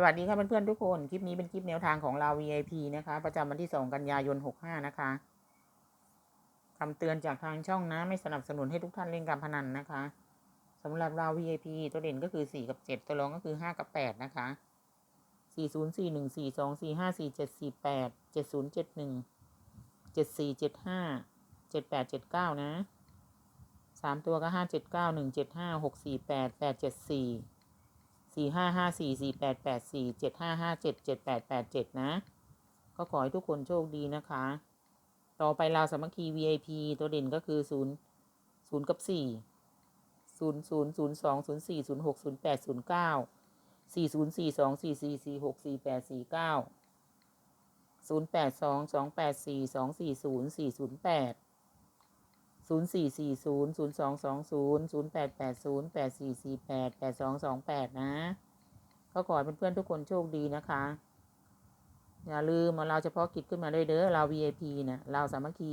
สวัสดีค่ะเพื่อนๆทุกคน คลิปนี้เป็นคลิปแนวทางของเรา VIP นะคะ ประจำวันที่ 2 กันยายน 65 นะคะคำเตือนจากทางช่องนะ ไม่สนับสนุนให้ทุกท่านเล่นการพนันนะคะสำหรับเรา VIP ตัวเด่นก็คือ 4 กับ 7 ตัวรองก็คือ 5 กับ 8 นะคะ 4 0 4 1 4 2 4 5 4 7 4 8 7 0 7 1 7 4 7 5 7 8 7 9 นะสามตัวก็ 5 7 9 1 7 5 6 4 8 8 7 4 สี่ห้าห้าสี่สี่แปดแปดสี่เจ็ดห้าห้าเจ็ดเจ็ดแปดแปดเจ็ดนะ ก็ขอให้ทุกคนโชคดีนะคะ ต่อไปเราสามัคคี VIP ตัวเด่นก็คือศูนย์ศูนย์กับสี่ศูนย์ศูนย์ศูนย์สองศูนย์สี่ศูนย์หกศูนย์แปดศูนย์เก้าสี่ศูนย์สี่สองสี่สี่สี่หกสี่แปดสี่เก้าศูนย์แปดสองสองแปดสี่สองสี่ศูนย์สี่ศูนย์แปด ศูนย์สี่สี่ศูนย์ศูนย์สองสองศูนย์ศูนย์แปดแปดศูนย์แปดสี่สี่แปดแปดสองสองแปดนะก็ขอให้เพื่อนๆทุกคนโชคดีนะคะ อย่าลืมเราเฉพาะกิจขึ้นมาด้วยเด้อเรา VIP นะเราสามัคคี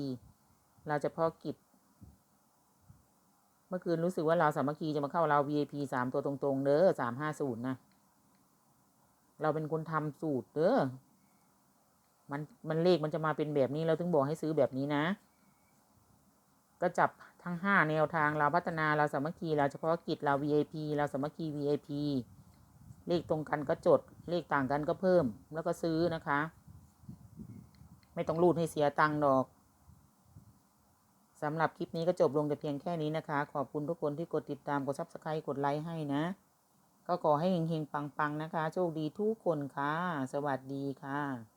เราเฉพาะกิจ เมื่อคืนรู้สึกว่าเราสามัคคีจะมาเข้าเรา VIP สามตัวตรงๆเด้อสามห้าศูนย์นะ เราเป็นคนทำสูตรเด้อมันมันเลขมันจะมาเป็นแบบนี้เราถึงบอกให้ซื้อแบบนี้นะ ก็จับทั้งห้าแนวทางเราพัฒนาเราสามัคคีเราเฉพาะกิจเรา VIP เราสามัคคี VIP เลขตรงกันก็จด เลขต่างกันก็เพิ่มแล้วก็ซื้อนะคะ ไม่ต้องรูดให้เสียตังค์ดอกสำหรับคลิปนี้ก็จบลงแต่เพียงแค่นี้นะคะ ขอบคุณทุกคนที่กดติดตามกดซับสไครต์กดไลค์ให้นะ ก็ขอให้เฮงๆปังๆนะคะ โชคดีทุกคนค่ะ สวัสดีค่ะ